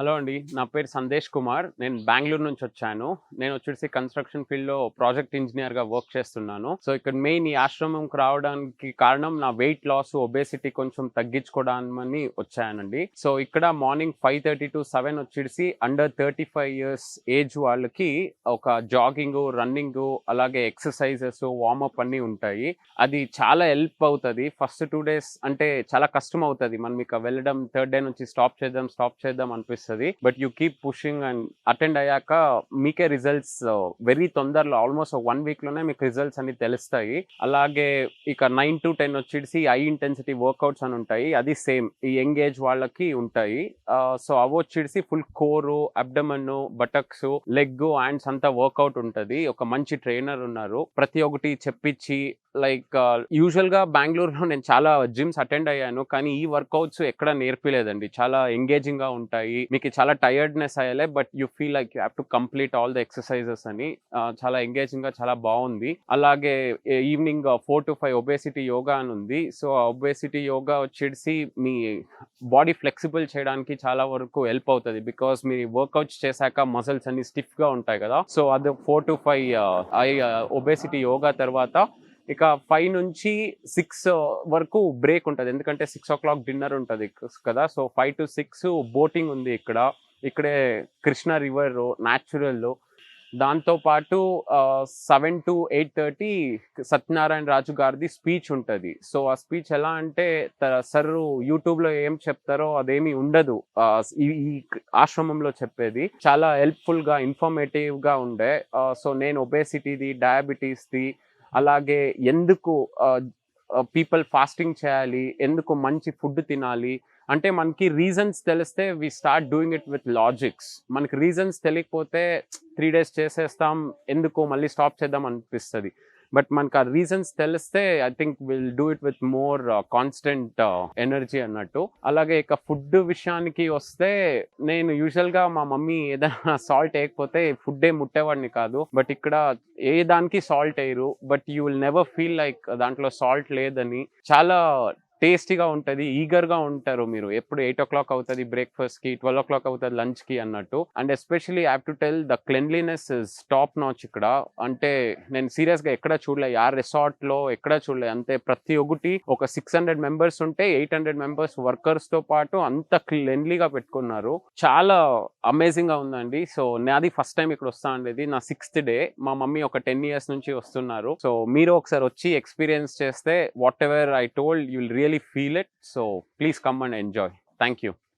Hello అండి నా పేరు సందేశ్ కుమార్. నేను బెంగళూరు నుంచి వచ్చాను. నేను వచ్చేసి కన్స్ట్రక్షన్ ఫీల్డ్లో ప్రాజెక్ట్ ఇంజనీర్గా వర్క్ చేస్తున్నాను. సో ఇక్కడ మెయిన్ ఈ ఆశ్రమంకి రావడానికి కారణం నా వెయిట్ లాస్ ఒబేసిటీ కొంచెం తగ్గించుకోవడానికి వచ్చానండి. సో ఇక్కడ morning five thirty to seven వచ్చేసి under thirty five years age వాళ్ళకి ఒక జాగింగ్ రన్నింగ్ అలాగే ఎక్సర్సైజెస్ వార్మప్ అన్ని ఉంటాయి. అది చాలా హెల్ప్ అవుతుంది. ఫస్ట్ టూ డేస్ అంటే చాలా కష్టం అవుతుంది. మనం ఇక వెళ్ళడం థర్డ్ డే నుంచి స్టాప్ చేద్దాం స్టాప్ చేద్దాం అనిపిస్తుంది. But you keep pushing and attend అయ్యాక మీకే రిజల్ట్స్ వెరీ uh, తొందరలో ఆల్మోస్ట్ వన్ వీక్లోనే మీకు రిజల్ట్స్ అన్ని తెలుస్తాయి. అలాగే ఇక నైన్ టు టెన్ వచ్చేసి హై ఇంటెన్సిటీ వర్కౌట్స్ అని ఉంటాయి. అది సేమ్ ఈ యంగ్ ఏజ్ వాళ్ళకి ఉంటాయి. Uh, సో అవి వచ్చేసి full core abdomen buttocks leg hands అంతా వర్కౌట్ ఉంటుంది. ఒక మంచి ట్రైనర్ ఉన్నారు. ప్రతి ఒక్కటి చెప్పించి లైక్ యూజువల్గా బెంగళూరులో నేను చాలా జిమ్స్ అటెండ్ అయ్యాను. కానీ ఈ వర్కౌట్స్ ఎక్కడ నేర్పలేదండి. చాలా ఎంగేజింగ్గా ఉంటాయి. మీకు చాలా tiredness అయ్యలే but you feel like you have to complete all the exercises అని చాలా ఎంగేజింగ్గా చాలా బాగుంది. అలాగే evening four to five obesity yoga అని ఉంది. సో ఒబేసిటీ యోగా వచ్చేసి మీ బాడీ ఫ్లెక్సిబుల్ చేయడానికి చాలా వరకు హెల్ప్ అవుతుంది. బికాస్ మీ వర్కౌట్స్ చేశాక మసిల్స్ అన్ని స్టిఫ్గా ఉంటాయి కదా. సో అది four to five obesity yoga తర్వాత ఇక ఫైవ్ నుంచి సిక్స్ వరకు బ్రేక్ ఉంటుంది. ఎందుకంటే సిక్స్ ఓ క్లాక్ డిన్నర్ ఉంటుంది కదా. So five to six boating ఉంది ఇక్కడ. ఇక్కడే కృష్ణ రివర్ న్యాచురల్ దాంతో పాటు seven to eight thirty Satyanarayana Raju గారిది స్పీచ్ ఉంటుంది. సో ఆ స్పీచ్ ఎలా అంటే సర్ యూట్యూబ్లో ఏం చెప్తారో అదేమి ఉండదు. ఈ ఆశ్రమంలో చెప్పేది. చాలా హెల్ప్ఫుల్గా ఇన్ఫర్మేటివ్గా ఉండే. సో నేను ఒబేసిటీది డయాబెటీస్ది అలాగే ఎందుకు పీపుల్ ఫాస్టింగ్ చేయాలి ఎందుకు మంచి ఫుడ్ తినాలి అంటే మనకి రీజన్స్ తెలిస్తే we start doing it with logics మనకి రీజన్స్ తెలియకపోతే త్రీ డేస్ చేసేస్తాం ఎందుకు మళ్ళీ స్టాప్ చేద్దాం అనిపిస్తుంది. బట్ మనకు ఆ రీజన్స్ తెలిస్తే I think will do it with more constant energy అన్నట్టు. అలాగే ఇక ఫుడ్ విషయానికి వస్తే నేను యూజువల్గా మా మమ్మీ ఏదైనా సాల్ట్ వేయకపోతే ఫుడ్ ఏ ముట్టేవాడిని కాదు. బట్ ఇక్కడ ఏ దానికి సాల్ట్ వేయరు. But you will never feel like దాంట్లో సాల్ట్ లేదని. చాలా టేస్టీగా ఉంటుంది ఈగర్గా ఉంటారు మీరు. ఎప్పుడు ఎయిట్ ఓ క్లాక్ అవుతుంది బ్రేక్ఫాస్ట్కి ట్వెల్వ్ ఓ క్లాక్ అవుతుంది లంచ్కి అన్నట్టు. And especially have to tell the cleanliness is top notch ఇక్కడ. అంటే నేను సీరియస్గా ఎక్కడ చూడలే ఆ రిసార్ట్లో ఎక్కడ చూడలే. అంతే ప్రతి ఒక్కటి ఒక సిక్స్ హండ్రెడ్ మెంబర్స్ ఉంటే ఎయిట్ హండ్రెడ్ మెంబర్స్ వర్కర్స్తో పాటు అంత క్లెన్లీగా పెట్టుకున్నారు. చాలా అమేజింగ్గా ఉందండి. సో నాది ఫస్ట్ టైం ఇక్కడ వస్తా ఉండేది నా సిక్స్త్ డే. మా మమ్మీ ఒక టెన్ ఇయర్స్ నుంచి వస్తున్నారు. సో మీరు ఒకసారి వచ్చి ఎక్స్పీరియన్స్ చేస్తే whatever I told you real really feel it. So please come and enjoy. Thank you.